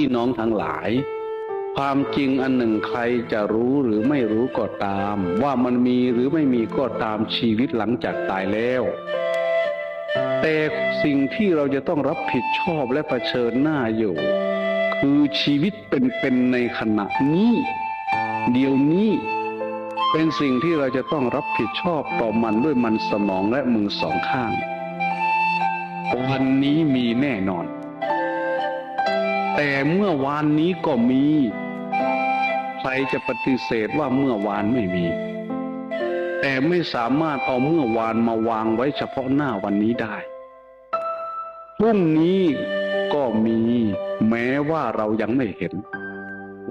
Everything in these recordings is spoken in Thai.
พี่น้องทั้งหลาย ความจริงอันหนึ่งใครจะรู้หรือไม่รู้ก็ตาม ว่ามันมีหรือไม่มีก็ตามชีวิตหลังจากตายแล้ว แต่สิ่งที่เราจะต้องรับผิดชอบและะเผชิญหน้าอยู่ คือชีวิตเป็นๆในขณะนี้ เดี๋ยวนี้เป็นสิ่งที่เราจะต้องรับผิดชอบต่อมันด้วยมันสมองและมือสองข้าง วันนี้มีแน่นอน แต่เมื่อวานนี้ก็มี ใครจะปฏิเสธว่าเมื่อวานไม่มี แต่ไม่สามารถเอาเมื่อวานมาวางไว้เฉพาะหน้าวันนี้ได้พรุ่งนี้ก็มีแม้ว่าเรายังไม่เห็น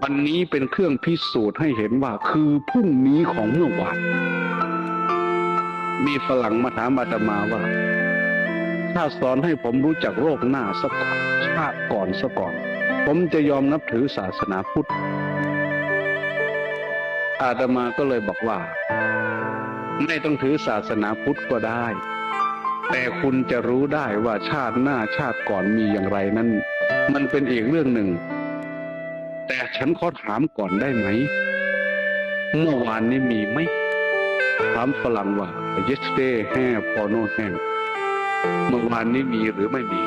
วันนี้เป็นเครื่องพิสูจน์ให้เห็นว่าคือพรุ่งนี้ของเมื่อวานมีฝรั่งมาถามอาตมาว่า ถ้าสอนให้ผมรู้จักโรคหน้าสักก่อนชาติก่อนสักก่อน ผมจะยอมนับถือศาสนาพุทธ อาตมาก็เลยบอกว่า ไม่ต้องถือศาสนาพุทธก็ได้ แต่คุณจะรู้ได้ว่าชาติหน้าชาติก่อนมีอย่างไรนั้น มันเป็นอีกเรื่องหนึ่ง แต่ฉันขอถามก่อนได้ไหม เมื่อวานนี้มีไหมถามฝรั่งว่า yesterday have or no have เมื่อวานนี้มีหรือไม่มี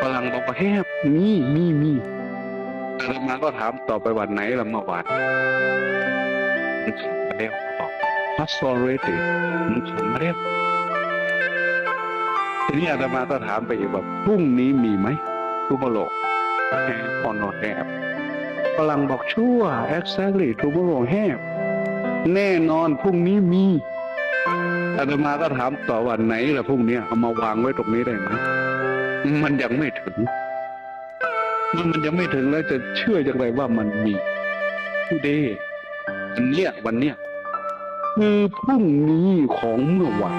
ฝรั่งบอกว่า have มีมีมีอาตมาก็ถามต่อไปวันไหนละเมื่อวานมันขับมาแล้วบอก past already มันขับมาแล้วทีนี้อาตมาก็ถามไปอีกว่าพรุ่งนี้มีไหมทุบโลก have or not have ฝรั่งบอกชั่ว exactly tomorrow have แน่นอนพรุ่งนี้มี อาตมาก็ถามต่อวันไหนล่ะพรุ่งนี้เอามาวางไว้ตรงนี้ได้ไหมมันยังไม่ถึงมื่อมันยังไม่ถึงแล้วจะเชื่ออย่างไรว่ามันมี today อันเนี้ยวันเนี้ยคือพรุ่งนี้ของเมื่อวาน